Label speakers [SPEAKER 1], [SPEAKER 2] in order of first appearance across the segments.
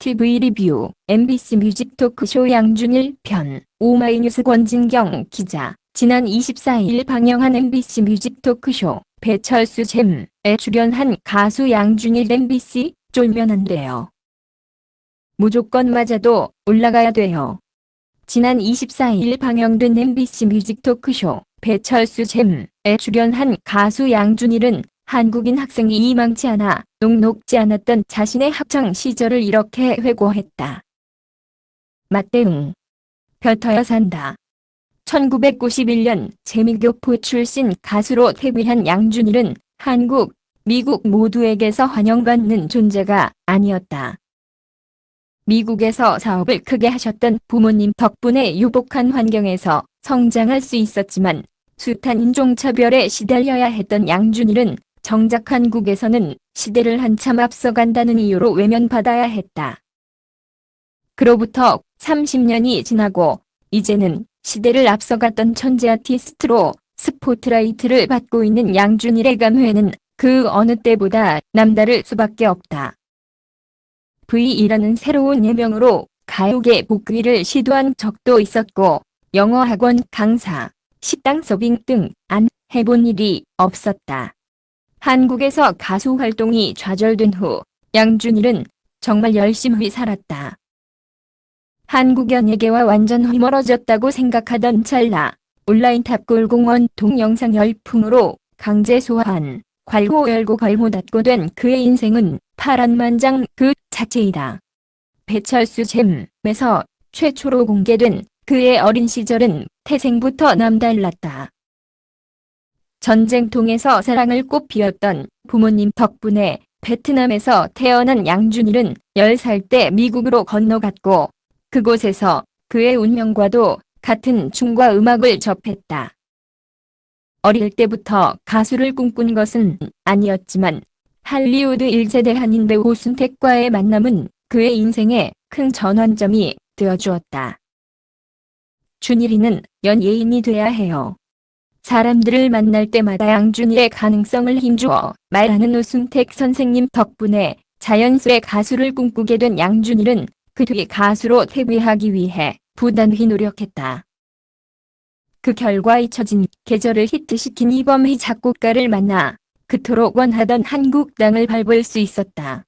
[SPEAKER 1] TV 리뷰 MBC 뮤직 토크쇼 양준일 편 오마이뉴스 권진경 기자 지난 24일 방영한 MBC 뮤직 토크쇼 배철수 잼에 출연한 가수 양준일 MBC 쫄면 안 돼요. 무조건 맞아도 올라가야 돼요. 지난 24일 방영된 MBC 뮤직 토크쇼 배철수 잼에 출연한 가수 양준일은 한국인 학생이 이망치 않아 녹록지 않았던 자신의 학창 시절을 이렇게 회고했다. 맞대응. 벼터야 산다. 1991년 재미교포 출신 가수로 데뷔한 양준일은 한국, 미국 모두에게서 환영받는 존재가 아니었다. 미국에서 사업을 크게 하셨던 부모님 덕분에 유복한 환경에서 성장할 수 있었지만 숱한 인종차별에 시달려야 했던 양준일은 정작 한국에서는 시대를 한참 앞서간다는 이유로 외면받아야 했다. 그로부터 30년이 지나고 이제는 시대를 앞서갔던 천재 아티스트로 스포트라이트를 받고 있는 양준일의 감회는 그 어느 때보다 남다를 수밖에 없다. V이라는 새로운 예명으로 가요계 복귀를 시도한 적도 있었고 영어 학원 강사, 식당 서빙 등 안 해본 일이 없었다. 한국에서 가수 활동이 좌절된 후 양준일은 정말 열심히 살았다. 한국 연예계와 완전 휘멀어졌다고 생각하던 찰나 온라인 탑골공원 동영상 열풍으로 강제 소환, 괄호 열고 괄호 닫고 된 그의 인생은 파란만장 그 자체이다. 배철수 잼에서 최초로 공개된 그의 어린 시절은 태생부터 남달랐다. 전쟁통에서 사랑을 꽃피웠던 부모님 덕분에 베트남에서 태어난 양준일은 10살 때 미국으로 건너갔고 그곳에서 그의 운명과도 같은 춤과 음악을 접했다. 어릴 때부터 가수를 꿈꾼 것은 아니었지만 할리우드 1세대 한인 배우 오순택과의 만남은 그의 인생에 큰 전환점이 되어주었다. 준일이는 연예인이 돼야 해요. 사람들을 만날 때마다 양준일의 가능성을 힘주어 말하는 오순택 선생님 덕분에 자연스레 가수를 꿈꾸게 된 양준일은 그 뒤 가수로 데뷔하기 위해 부단히 노력했다. 그 결과 잊혀진 계절을 히트시킨 이범희 작곡가를 만나 그토록 원하던 한국 땅을 밟을 수 있었다.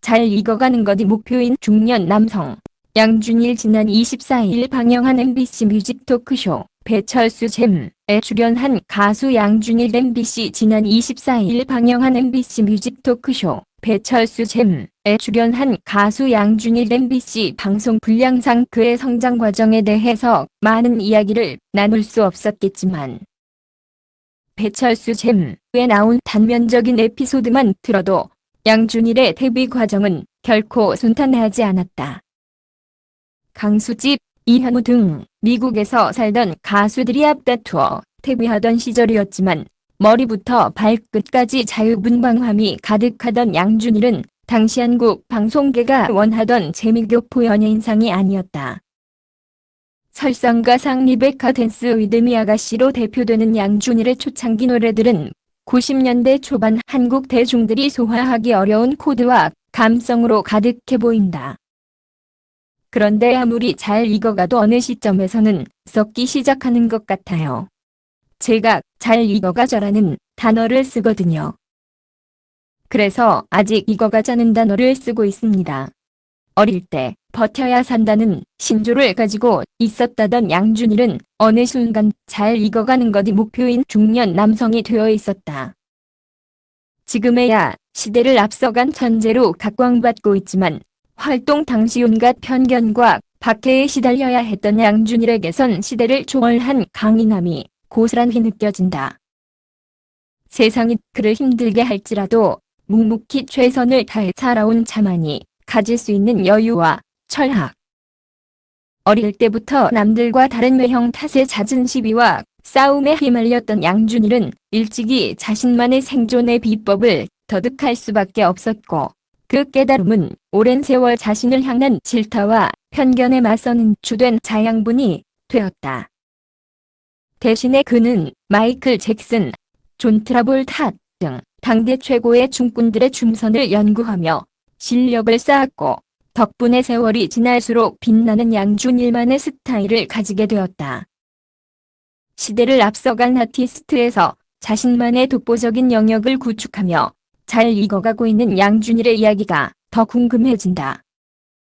[SPEAKER 1] 잘 익어가는 것이 목표인 중년 남성 양준일 지난 24일 방영한 MBC 뮤직 토크쇼 배철수 잼에 출연한 가수 양준일 MBC 지난 24일 방영한 MBC 뮤직 토크쇼 배철수 잼에 출연한 가수 양준일 MBC 방송 분량상 그의 성장 과정에 대해서 많은 이야기를 나눌 수 없었겠지만 배철수 잼에 나온 단면적인 에피소드만 들어도 양준일의 데뷔 과정은 결코 순탄하지 않았다. 강수집, 이현우 등 미국에서 살던 가수들이 앞다투어 데뷔하던 시절이었지만 머리부터 발끝까지 자유분방함이 가득하던 양준일은 당시 한국 방송계가 원하던 재미교포 연예인상이 아니었다. 설상가상 리베카 댄스 위드미 아가씨로 대표되는 양준일의 초창기 노래들은 90년대 초반 한국 대중들이 소화하기 어려운 코드와 감성으로 가득해 보인다. 그런데 아무리 잘 익어가도 어느 시점에서는 썩기 시작하는 것 같아요. 제가 잘 익어가자라는 단어를 쓰거든요. 그래서 아직 익어가자는 단어를 쓰고 있습니다. 어릴 때 버텨야 산다는 신조를 가지고 있었다던 양준일은 어느 순간 잘 익어가는 것이 목표인 중년 남성이 되어 있었다. 지금에야 시대를 앞서간 천재로 각광받고 있지만 활동 당시 온갖 편견과 박해에 시달려야 했던 양준일에게선 시대를 초월한 강인함이 고스란히 느껴진다. 세상이 그를 힘들게 할지라도 묵묵히 최선을 다해 살아온 자만이 가질 수 있는 여유와 철학. 어릴 때부터 남들과 다른 외형 탓에 잦은 시비와 싸움에 휘말렸던 양준일은 일찍이 자신만의 생존의 비법을 터득할 수밖에 없었고 그 깨달음은 오랜 세월 자신을 향한 질타와 편견에 맞서는 주된 자양분이 되었다. 대신에 그는 마이클 잭슨, 존 트라볼타 등 당대 최고의 춤꾼들의 춤선을 연구하며 실력을 쌓았고 덕분에 세월이 지날수록 빛나는 양준일만의 스타일을 가지게 되었다. 시대를 앞서간 아티스트에서 자신만의 독보적인 영역을 구축하며 잘 익어가고 있는 양준일의 이야기가 더 궁금해진다.